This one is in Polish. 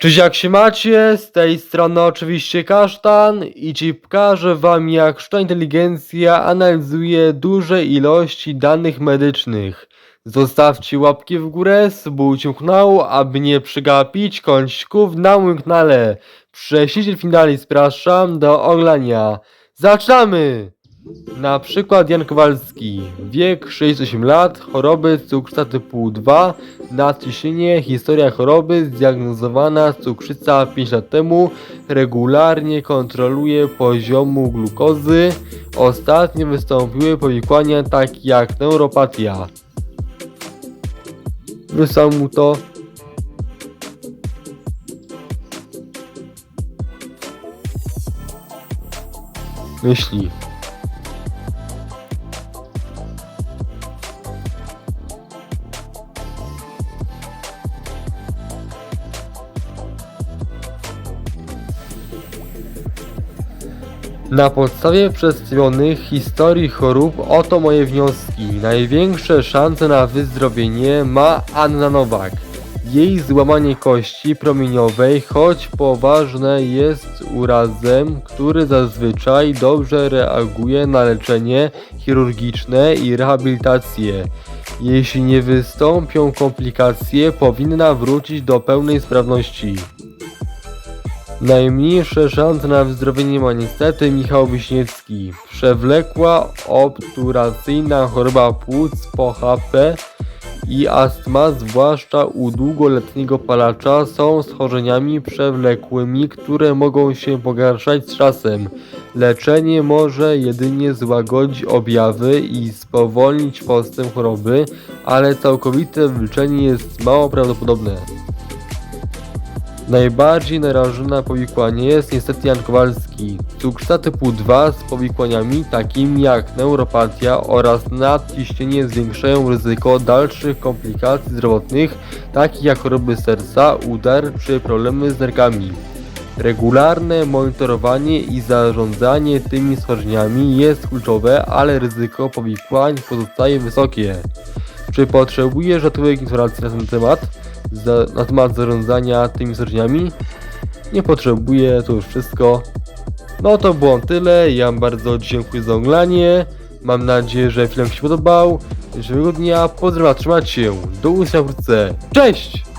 Cześć jak się macie, z tej strony oczywiście Kasztan i ci pokażę wam jak sztuczna inteligencja analizuje duże ilości danych medycznych. Zostawcie łapki w górę, subujcie kanał, aby nie przegapić kończyków na moim kanale. Prześlijcie finale zapraszam do oglądania. Zaczynamy! Na przykład Jan Kowalski, wiek 68 lat, choroby cukrzyca typu 2, nadciśnienie, historia choroby, zdiagnozowana cukrzyca 5 lat temu, regularnie kontroluje poziomu glukozy, ostatnio wystąpiły powikłania takie jak neuropatia. Wysłał mu to myśli. Na podstawie przedstawionych historii chorób oto moje wnioski. Największe szanse na wyzdrowienie ma Anna Nowak. Jej złamanie kości promieniowej, choć poważne jest urazem, który zazwyczaj dobrze reaguje na leczenie chirurgiczne i rehabilitację. Jeśli nie wystąpią komplikacje, powinna wrócić do pełnej sprawności. Najmniejsze szanse na wyzdrowienie ma niestety Michał Wiśniewski. Przewlekła obturacyjna choroba płuc po HP i astma, zwłaszcza u długoletniego palacza, są schorzeniami przewlekłymi, które mogą się pogarszać z czasem. Leczenie może jedynie złagodzić objawy i spowolnić postęp choroby, ale całkowite wyleczenie jest mało prawdopodobne. Najbardziej narażona na powikłanie jest niestety Jan Kowalski. Cukrzyca typu 2 z powikłaniami takimi jak neuropatia oraz nadciśnienie zwiększają ryzyko dalszych komplikacji zdrowotnych, takich jak choroby serca, udar czy problemy z nerkami. Regularne monitorowanie i zarządzanie tymi schorzeniami jest kluczowe, ale ryzyko powikłań pozostaje wysokie. Czy potrzebujesz rzadkich informacji na ten temat? Za, na temat zarządzania tymi schorzeniami? Nie potrzebuję, to już wszystko. No to było tyle, ja bardzo dziękuję za oglądanie. Mam nadzieję, że film się podobał. Miłego dnia, pozdrawiam, trzymajcie się. Do usłyszenia wkrótce. Cześć!